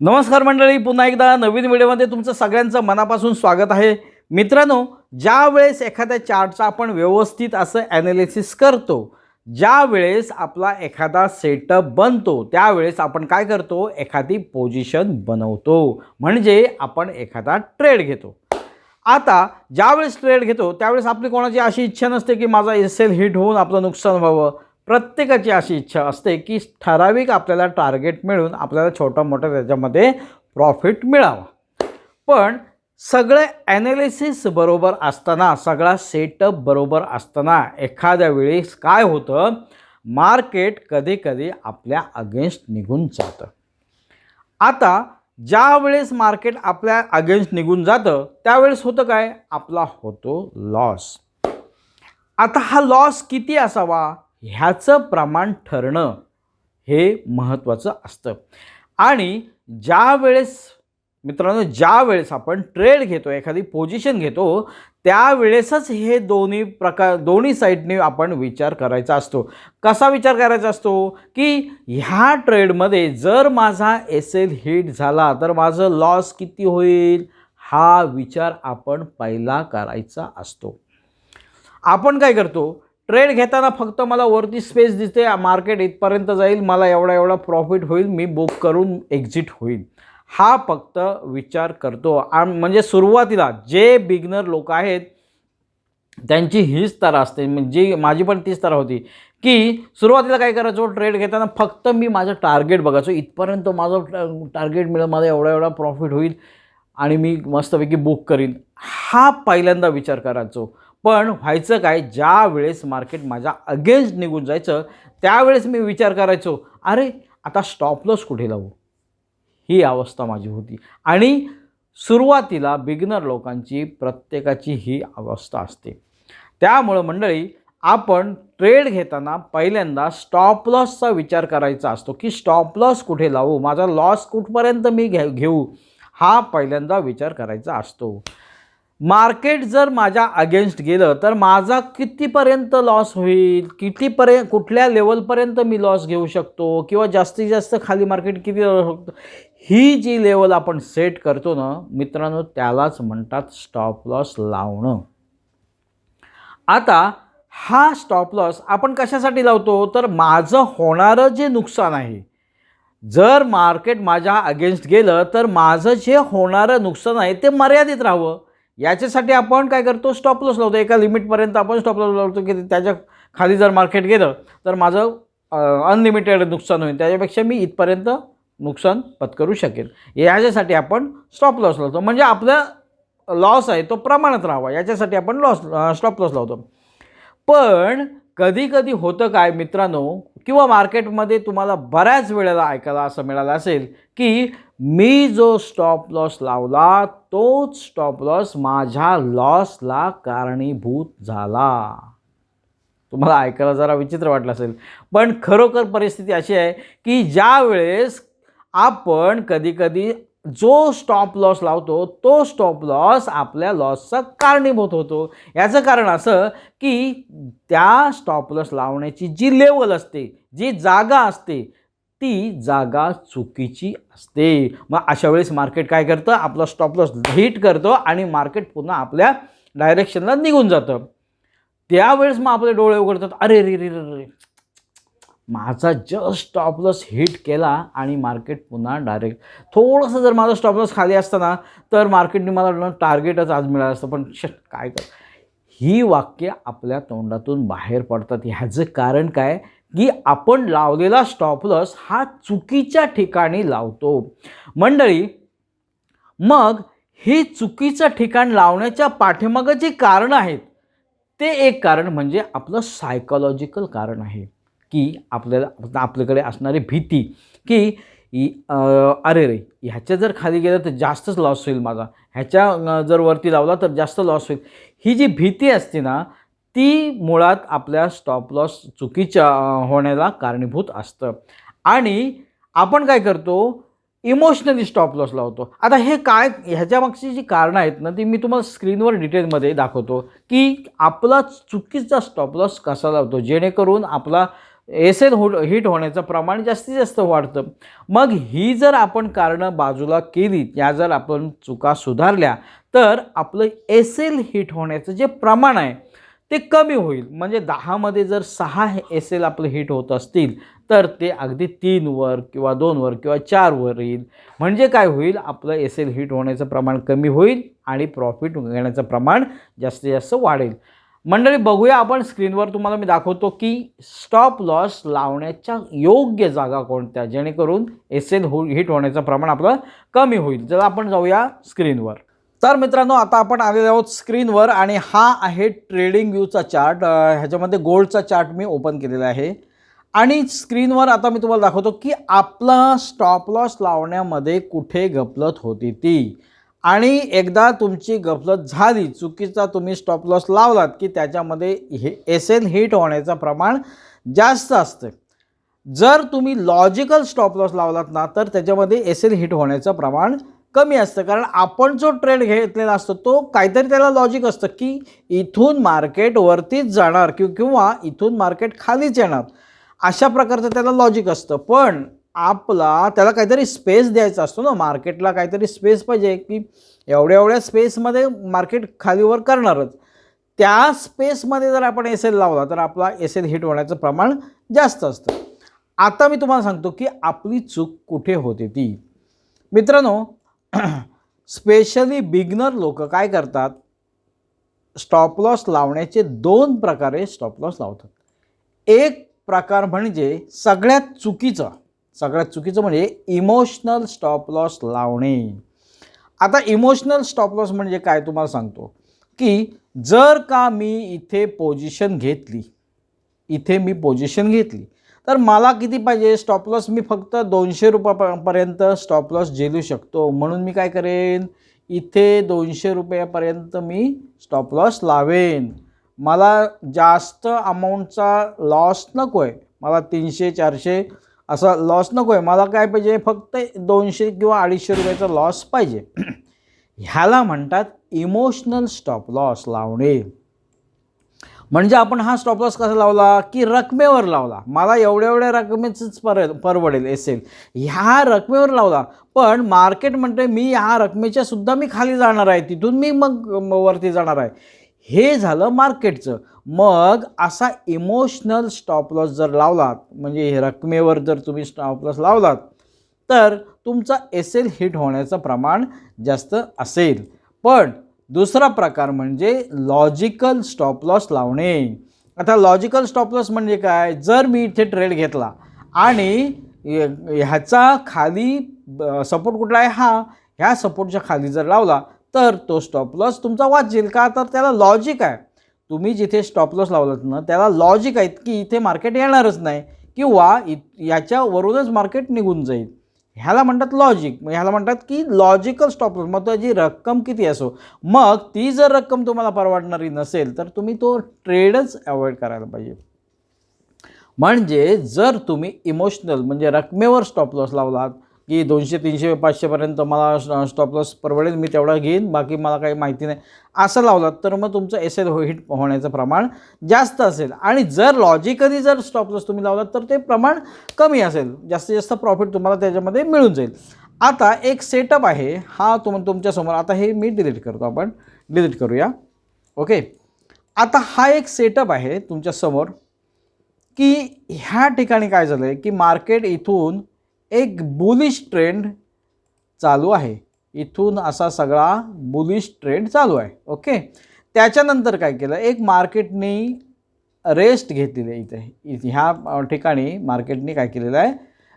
नमस्कार मंडळी पुन्हा एकदा नवीन व्हिडिओमध्ये तुमचं सगळ्यांचं मनापासून स्वागत आहे. मित्रांनो ज्या वेळेस एखाद्या चार्टचा आपण व्यवस्थित असं ॲनालिसिस करतो ज्या वेळेस आपला एखादा सेटअप बनतो त्यावेळेस आपण काय करतो? एखादी पोझिशन बनवतो. म्हणजे आपण एखादा ट्रेड घेतो. आता ज्यावेळेस ट्रेड घेतो त्यावेळेस आपली कोणाची अशी इच्छा नसते की माझा एस एल हिट होऊन आपलं नुकसान व्हावं. प्रत्येकाची अशी इच्छा असते की ठराविक आपल्याला टार्गेट मिळून आपल्याला छोटा मोठा त्याच्यामध्ये प्रॉफिट मिळावा. पण सगळं ॲनालिसिस बरोबर असताना सगळा सेटअप बरोबर असताना एखाद्या वेळेस काय होतं? मार्केट कधी कधी आपल्या अगेन्स्ट निघून जातं. आता ज्या वेळेस मार्केट आपल्या अगेन्स्ट निघून जातं त्यावेळेस होतं काय? आपला होतो लॉस आता हा लॉस किती असावा? ह्याचं प्रमाण ठरणं हे महत्त्वाचं असतं. आणि ज्या वेळेस मित्रांनो ज्या वेळेस आपण ट्रेड घेतो एखादी पोझिशन घेतो त्यावेळेसच हे दोन्ही प्रकार दोन्ही साईडने आपण विचार करायचा असतो. कसा विचार करायचा असतो? की ह्या ट्रेडमध्ये जर माझा एस एल हिट झाला तर माझं लॉस किती होईल? हा विचार आपण पहिला करायचा असतो. आपण काय करतो? ट्रेड घेताना फक्त मला वरती स्पेस दिसते मार्केट इथपर्यंत जाईल मला एवढा एवढा प्रॉफिट होईल मी बुक करून एक्झिट होईल. हा फक्त विचार करतो. आम म्हणजे सुरुवातीला जे बिगनर लोक आहेत त्यांची हीच तारा असते. म्हणजे माझी पण तीच तारा होती. की सुरुवातीला काय करायचो ट्रेड घेताना फक्त मी माझं टार्गेट बघायचो. इथपर्यंत माझं टार्गेट मिळेल माझा एवढा एवढा प्रॉफिट होईल आणि मी मस्तपैकी बुक करीन. हा पहिल्यांदा विचार करायचो. पण व्हायचं काय ज्या वेळेस मार्केट माझ्या अगेन्स्ट निघून जायचं त्यावेळेस मी विचार करायचो अरे आता स्टॉपलॉस कुठे लावू? ही अवस्था माझी होती. आणि सुरुवातीला बिगनर लोकांची प्रत्येकाची ही अवस्था असते. त्यामुळं मंडळी आपण ट्रेड घेताना पहिल्यांदा स्टॉप लॉसचा विचार करायचा असतो की स्टॉप लॉस कुठे लावू? माझा लॉस कुठपर्यंत मी घे घेऊ? हा पहिल्यांदा विचार करायचा असतो. मार्केट जर माझ्या अगेन्स्ट गेलं तर माझा कितीपर्यंत लॉस होईल? कितीपर्यंत कुठल्या लेवलपर्यंत मी लॉस घेऊ शकतो? किंवा जास्तीत जास्त खाली मार्केट किती जाऊ शकतो? ही जी लेवल आपण सेट करतो ना मित्रांनो त्यालाच म्हणतात स्टॉप लॉस लावणं. आता हा स्टॉप लॉस आपण कशासाठी लावतो? तर माझं होणारं जे नुकसान आहे जर मार्केट माझ्या अगेन्स्ट गेलं तर माझं जे होणारं नुकसान आहे ते मर्यादित राहावं. याच्यासाठी आपण काय करतो? स्टॉप लॉस लावतो. एका लिमिटपर्यंत आपण स्टॉप लॉस लावतो की त्याच्याखाली जर मार्केट गेलं तर माझं अनलिमिटेड नुकसान होईल. त्याच्यापेक्षा मी इथपर्यंत नुकसान पत्करू शकेल याच्यासाठी आपण स्टॉप लॉस लावतो. म्हणजे आपला लॉस आहे तो प्रमाणात राहावा. याच्यासाठी आपण लॉस स्टॉप लॉस लावतो. पण कधी कधी होतं काय मित्रांनो किंवा मार्केटमध्ये तुम्हाला बऱ्याच वेळेला ऐकायला असं मिळालं असेल की मी जो स्टॉप लॉस लावला तोच स्टॉप लॉस माझ्या लॉसला कारणीभूत झाला. तुम्हाला ऐकायला जरा विचित्र वाटलं असेल. पण खरोखर परिस्थिती अशी आहे की ज्या वेळेस आपण कधीकधी जो स्टॉप लॉस लावतो तो स्टॉप लॉस आपल्या लॉसचा कारणीभूत होतो. याचं कारण असं की त्या स्टॉप लॉस लावण्याची जी लेवल असते जी जागा असते ती जागा चुकीची असते. मग अशा वेळेस मार्केट काय करतं? आपला स्टॉप लॉस हिट करतं आणि मार्केट पुन्हा आपल्या डायरेक्शनला निघून जातं. त्यावेळेस मग आपले डोळे उघडतात. अरे रे रे रे रे. माझा जस्ट स्टॉपलॉस हिट केला आणि मार्केट पुन्हा डायरेक्ट थोडंसं जर माझा स्टॉपलॉस खाली असताना तर मार्केटने मला टार्गेटच आज मिळालं असतं. पण श काय कर ही वाक्य आपल्या तोंडातून बाहेर पडतात. ह्याचं कारण काय? की आपण लावलेला स्टॉपलॉस हा चुकीच्या ठिकाणी लावतो. मंडळी मग हे चुकीचं ठिकाण लावण्याच्या पाठीमागं जे कारण आहेत ते एक कारण म्हणजे आपलं सायकोलॉजिकल कारण आहे. की आपल्याला आपल्याकडे असणारी भीती की अरे रे ह्याच्या जर खाली गेलं तर जास्तच लॉस होईल माझा. ह्याच्या जर वरती लावला तर जास्त लॉस होईल. ही जी भीती असते ना ती मुळात आपल्या स्टॉप लॉस चुकीच्या होण्याला कारणीभूत असतं. आणि आपण काय करतो? इमोशनली स्टॉप लॉस लावतो. आता हे काय ह्याच्यामागची जी कारणं आहेत ना ती मी तुम्हाला स्क्रीनवर डिटेलमध्ये दाखवतो की आपला चुकीचा स्टॉप लॉस कसा लावतो? जेणेकरून आपला एसेल हो हिट होण्याचं प्रमाण जास्तीत जास्त वाढतं. मग ही जर आपण कारणं बाजूला केली या जर आपण चुका सुधारल्या तर आपलं एसेल हिट होण्याचं जे प्रमाण आहे ते कमी होईल. म्हणजे दहामध्ये जर सहा एसेल आपलं हिट होत असतील तर ते अगदी तीनवर किंवा दोनवर किंवा चारवर येईल. म्हणजे काय होईल? आपलं एसेल हिट होण्याचं प्रमाण कमी होईल आणि प्रॉफिट घेण्याचं प्रमाण जास्तीत जास्त वाढेल. मंडळी बघूया आपण स्क्रीनवर तुम्हाला मी दाखवतो की स्टॉप लॉस लावण्याच्या योग्य जागा कोणत्या जेणेकरून एस एल हो हिट होण्याचं प्रमाण आपलं कमी होईल. जर आपण जाऊया स्क्रीनवर. तर मित्रांनो आता आपण आलेलो आहोत स्क्रीनवर आणि हा आहे ट्रेडिंग व्ह्यूचा चार्ट ह्याच्यामध्ये गोल्डचा चार्ट मी ओपन केलेला आहे. आणि स्क्रीनवर आता मी तुम्हाला दाखवतो की आपला स्टॉप लॉस लावण्यामध्ये कुठे गपलत होती ती. आणि एकदा तुमची गफलत झाली चुकीचा तुम्ही स्टॉप लॉस लावलात की त्याच्यामध्ये हे एस एल हिट होण्याचं प्रमाण जास्त असतं जर तुम्ही लॉजिकल स्टॉप लॉस लावलात ना तर त्याच्यामध्ये एस एल हिट होण्याचं प्रमाण कमी असतं. कारण आपण जो ट्रेड घेतलेला असतो तो काहीतरी त्याला लॉजिक असतं की इथून मार्केट वरतीच जाणार किंवा इथून मार्केट खालीच येणार. अशा प्रकारचं त्याला लॉजिक असतं. पण आपला त्याला काहीतरी स्पेस द्यायचा असतो ना. मार्केटला काहीतरी स्पेस पाहिजे की एवढ्या एवढ्या स्पेसमध्ये मार्केट खालीवर करणारच. त्या स्पेसमध्ये जर आपण एस एल लावला तर आपला एस एल हिट होण्याचं प्रमाण जास्त असतं. आता मी तुम्हाला सांगतो की आपली चूक कुठे होते ती. मित्रांनो स्पेशली बिगनर लोक काय करतात? स्टॉप लॉस लावण्याचे दोन प्रकारे स्टॉप लॉस लावतात. एक प्रकार म्हणजे सगळ्यात चुकीचा. सगळ्यात चुकीचं म्हणजे इमोशनल स्टॉप लॉस लावणे. आता इमोशनल स्टॉप लॉस म्हणजे काय तुम्हाला सांगतो? की जर का मी इथे पोझिशन घेतली इथे मी पोझिशन घेतली तर मला किती पाहिजे? स्टॉप लॉस मी फक्त दोनशे रुपयापर्यंत स्टॉप लॉस झेलू शकतो. म्हणून मी काय करेन? इथे दोनशे रुपयापर्यंत मी स्टॉप लॉस लावेन. मला जास्त अमाऊंटचा लॉस नको आहे मला तीनशे चारशे असा लॉस नको आहे मला काय पाहिजे? फक्त दोनशे किंवा अडीचशे रुपयाचा लॉस पाहिजे. ह्याला म्हणतात इमोशनल स्टॉप लॉस लावणे. म्हणजे आपण हा स्टॉप लॉस कसा लावला? की रकमेवर लावला. मला एवढ्या एवढ्या रकमेचंच पर परवडेल एसेल ह्या रकमेवर लावला. पण मार्केट म्हणते मी ह्या रकमेच्या सुद्धा मी खाली जाणार आहे. तिथून मी मग वरती जाणार आहे. हे झालं मार्केटचं. मग असा इमोशनल स्टॉप लॉस जर लावलात म्हणजे रकमेवर जर तुम्ही स्टॉप लॉस लावलात तर तुमचा एस एल हिट होण्याचं प्रमाण जास्त असेल. पण दुसरा प्रकार म्हणजे लॉजिकल स्टॉप लॉस लावणे. आता लॉजिकल स्टॉप लॉस म्हणजे काय? जर मी इथे ट्रेड घेतला आणि ह्याचा खाली सपोर्ट कुठला आहे? हा ह्या सपोर्टच्या खाली जर लावला तर तो स्टॉप लॉस तुमचा वाचेल. का? तर त्याला लॉजिक आहे. तुम्ही जिथे स्टॉप लॉस लावलात ना त्याला लॉजिक आहेत की इथे मार्केट येणारच नाही. किंवा इ याच्यावरूनच मार्केट निघून जाईल. ह्याला म्हणतात लॉजिक ह्याला म्हणतात की लॉजिकल स्टॉप लॉस मग त्याची रक्कम किती असो? मग ती जर रक्कम तुम्हाला परवडणारी नसेल तर तुम्ही तो ट्रेडच अवॉइड करायला पाहिजे. म्हणजे जर तुम्ही इमोशनल म्हणजे रकमेवर स्टॉप लॉस लावलात की दोनशे तीनशे पाचशेपर्यंत मला स्टॉप लॉस परवडेल मी तेवढा घेईन बाकी मला काही माहिती नाही. असं लावलात तर मग तुमचं एस एल हिट होण्याचं प्रमाण जास्त असेल. आणि जर लॉजिकली जर स्टॉप लॉस तुम्ही लावलात तर ते प्रमाण कमी असेल. जास्तीत जास्त प्रॉफिट तुम्हाला त्याच्यामध्ये मिळून जाईल. आता एक सेटअप आहे. हा तुम तुमच्यासमोर आता हे मी डिलीट करतो आपण. डिलीट करूया. ओके आता हा एक सेटअप आहे तुमच्यासमोर की ह्या ठिकाणी काय झालं आहे की मार्केट इथून एक बुलिश ट्रेंड चालू आहे. इथून असा सगळा बुलिश ट्रेंड चालू आहे. ओके त्याच्यानंतर काय केलं? एक मार्केटने रेस्ट घेतलेली आहे इथे. इथे ह्या ठिकाणी मार्केटने काय केलेलं आहे?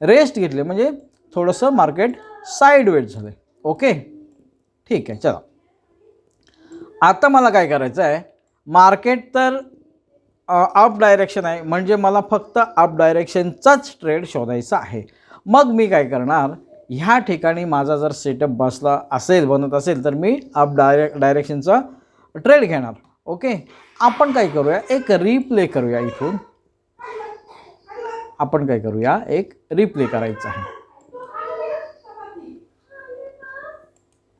रेस्ट घेतले. म्हणजे थोडंसं मार्केट साईडवेज झालं आहे ओके ठीक आहे. चला. आता मला काय करायचं आहे? मार्केट तर अप डायरेक्शन आहे. म्हणजे मला फक्त अप डायरेक्शनचाच ट्रेड शोधायचा आहे. मग मी काय करणार? ह्या ठिकाणी माझा जर सेटअप बसला असेल बनत असेल तर मी अप डायरेक्ट डायरेक्शनचा ट्रेड घेणार. ओके आपण काय करूया? एक रिप्ले करूया इथून. आपण काय करूया? एक रिप्ले करायचं आहे.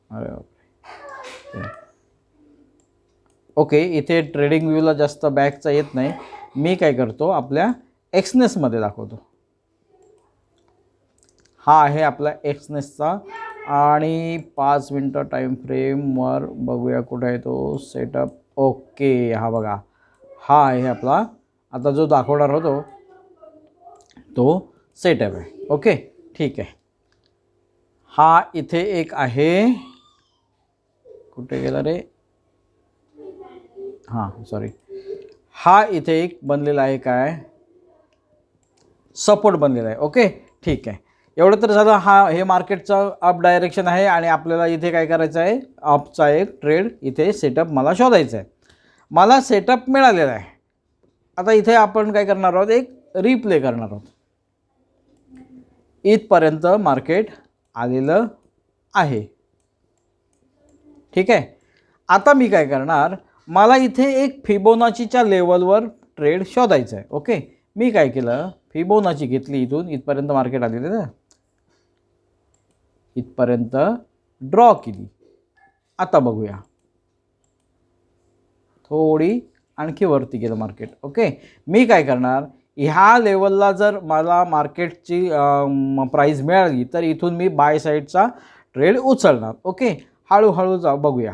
अरे ओके इथे ट्रेडिंग व्ह्यूला जास्त बॅकचा येत नाही. मी काय करतो? आपल्या एक्सनेसमध्ये दाखवतो. हा आहे आपला एक्सनेसचा आणि पाच मिनटं टाईम फ्रेमवर बघूया कुठं आहे तो सेटअप ओके हा बघा. हा आहे आपला. आता जो दाखवणार होतो तो सेटअप आहे. ओके ठीक आहे. हा इथे एक आहे. कुठे गेला रे? हां सॉरी हा इथे एक बनलेला आहे काय? सपोर्ट बनलेला आहे. ओके ठीक आहे. एवढं तर झालं हा हे मार्केटचं अप डायरेक्शन आहे आणि आपल्याला इथे काय करायचं आहे? अपचा एक ट्रेड इथे सेटअप मला शोधायचा आहे मला सेटअप मिळालेला आहे. आता इथे आपण काय करणार आहोत? एक रिप्ले करणार आहोत. इथपर्यंत मार्केट आलेलं आहे. ठीक आहे? आता मी काय करणार? मला इथे एक फिबोनाचीच्या लेवलवर ट्रेड शोधायचं आहे ओके मी काय केलं? फिबोनाची घेतली इथून. इथपर्यंत मार्केट आलेलं ना इथपर्यंत ड्रॉ केली. आता बघूया. थोडी आणखी वरती गेलं मार्केट ओके मी काय करणार? ह्या लेवलला जर मला मार्केटची प्राईस मिळाली तर इथून मी बाय साईडचा ट्रेड उचलणार. ओके हळूहळू जा बघूया.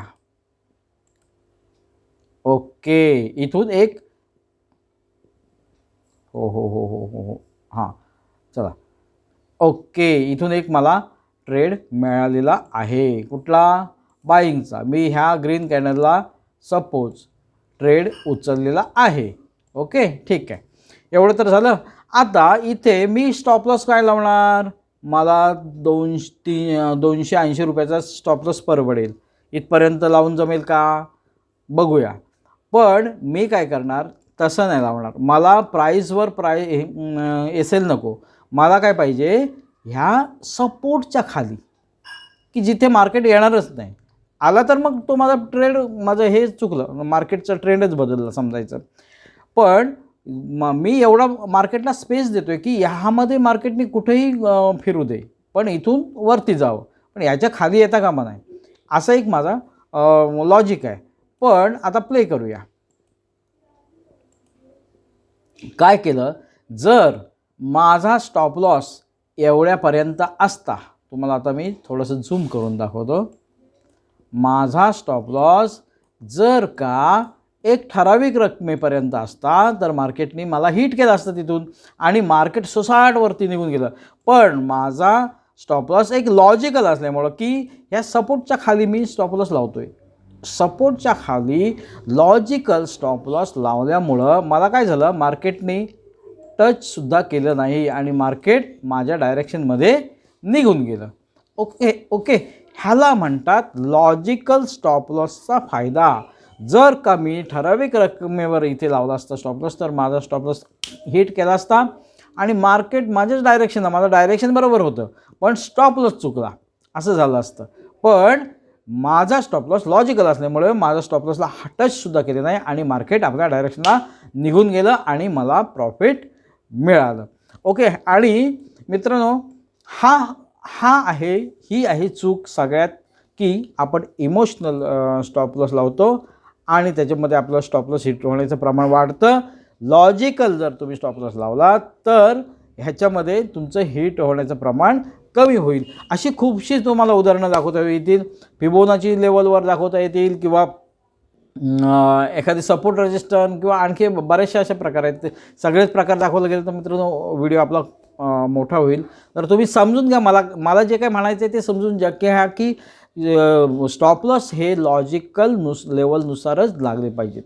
ओके इथून एक हो हो हो हो हो हो. हां. चला. ओके इथून एक मला ट्रेड मिळालेला आहे. कुठला? बाईंगचा. मी ह्या ग्रीन कॅनलला सपोज ट्रेड उचललेला आहे. ओके ठीक आहे. एवढं तर झालं. आता इथे मी स्टॉपलॉस काय लावणार? मला दोनशे ती दोनशे ऐंशी रुपयाचा स्टॉपलॉस परवडेल. इथपर्यंत लावून जमेल का? बघूया. पण मी काय करणार? तसं नाही लावणार. मला प्राईजवर प्राय एस एल नको. मला काय पाहिजे? ह्या सपोर्टच्या खाली की जिथे मार्केट येणारच नाही. आला तर मग तो माझा ट्रेड माझं हे चुकलं. मार्केटचा ट्रेंडच बदलला समजायचं. पण मी एवढा मार्केटला स्पेस देतो आहे की ह्यामध्ये मार्केटने कुठेही फिरू दे. पण इथून वरती जावं. पण याच्या खाली येता कामा नाही. असा एक माझा लॉजिक आहे. पण आता प्ले करूया. काय केलं? जर माझा स्टॉप लॉस एवढ्यापर्यंत असता. तुम्हाला आता मी थोडंसं झूम करून दाखवतो. माझा स्टॉप लॉस जर का एक ठराविक रकमेपर्यंत असता तर मार्केटनी मला हिट केलं असतं तिथून आणि मार्केट सोसाटवरती निघून गेलं. पण माझा स्टॉप लॉस एक लॉजिकल असल्यामुळं की ह्या सपोर्टच्या खाली मी स्टॉप लॉस लावतो आहे सपोर्टच्या खाली लॉजिकल स्टॉप लॉस लावल्यामुळं मला काय झालं? मार्केटने टचसुद्धा केलं नाही आणि मार्केट माझ्या डायरेक्शनमध्ये निघून गेलं. Okay okay. ह्याला म्हणतात लॉजिकल स्टॉप लॉसचा फायदा. जर का मी ठराविक रकमेवर इथे लावला असता स्टॉप लॉस तर माझा स्टॉप लॉस हिट केला असता आणि मार्केट माझ्याच डायरेक्शनला माझं डायरेक्शन बरोबर होतं. पण स्टॉप लॉस चुकला. असं झालं असतं. पण माझा स्टॉप लॉस लॉजिकल असल्यामुळे माझा स्टॉप लॉसला टचसुद्धा केले नाही आणि मार्केट आपल्या डायरेक्शनला निघून गेलं आणि मला प्रॉफिट मिळालं. ओके आणि मित्रांनो हा हा आहे ही आहे चूक सगळ्यात की आपण इमोशनल स्टॉप लॉस लावतो आणि त्याच्यामध्ये आपलं स्टॉप लॉस हिट होण्याचं प्रमाण वाढतं. लॉजिकल जर तुम्ही स्टॉप लॉस लावला तर ह्याच्यामध्ये तुमचं हिट होण्याचं प्रमाण कमी होईल. अशी खूपशी तुम्हाला उदाहरणं दाखवता येतील. फिबोनाची लेवलवर दाखवता येतील किंवा एखादी सपोर्ट रजिस्टन किंवा आणखी बरेचसे असे प्रकार आहेत. ते सगळेच प्रकार दाखवले गेले तर मित्रांनो व्हिडिओ आपला मोठा होईल. तर तुम्ही समजून घ्या मला मला जे काय म्हणायचं आहे ते समजून घ्या. की ह्या की स्टॉपलॉस हे लॉजिकल नुस लेवलनुसारच लागले पाहिजेत.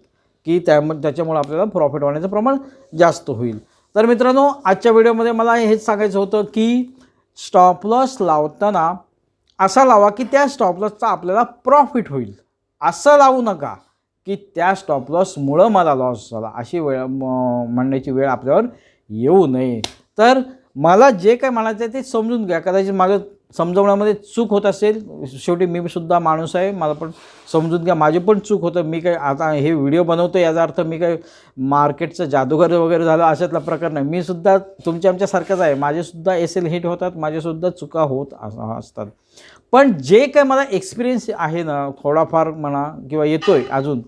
की त्याम त्याच्यामुळे आपल्याला प्रॉफिट होण्याचं प्रमाण जास्त होईल. तर मित्रांनो आजच्या व्हिडिओमध्ये मला हेच सांगायचं होतं की स्टॉपलॉस लावताना असा लावा की त्या स्टॉपलॉसचा आपल्याला प्रॉफिट होईल. असं लावू नका. की त्या स्टॉप लॉसमुळं मला लॉस झाला. अशी वेळ म- म्हणण्याची वेळ आपल्यावर येऊ नये. तर मला जे काय म्हणायचं आहे ते समजून घ्या. कदाचित माझं समजवण्यामध्ये चूक होत असेल शेवटी मी सुद्धा माणूस आहे मला पण समजून घ्या. माझी पण चूक होतं. मी काय आता हे व्हिडिओ बनवतो याचा अर्थ मी काय मार्केटचं जादूगर वगैरे झालं अशातला प्रकार नाही. मी सुद्धा तुमच्या आमच्यासारखंच आहे. माझेसुद्धा एस एल हिट होतात माझेसुद्धा चुका होत असतात. पण जे काय मला एक्सपिरियन्स आहे ना थोडाफार म्हणा किंवा येतो आहे अजून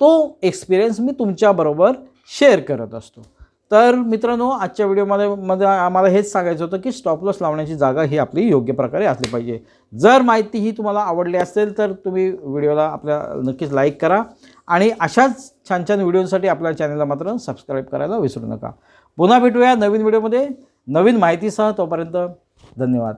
तो एक्सपिरियन्स मी तुमच्याबरोबर शेअर करत असतो. तर मित्रांनो आजच्या व्हिडिओमध्ये मध्ये आम्हाला हेच सांगायचं होतं की स्टॉप लॉस लावण्याची जागा ही आपली योग्य प्रकारे असली पाहिजे. जर माहिती ही तुम्हाला आवडली असेल तर तुम्ही व्हिडिओला आपल्या नक्कीच लाईक करा. आणि अशाच छान छान व्हिडिओसाठी आपल्या चॅनलला मात्र सबस्क्राईब करायला विसरू नका. पुन्हा भेटूया नवीन व्हिडिओमध्ये नवीन माहितीसह तोपर्यंत धन्यवाद.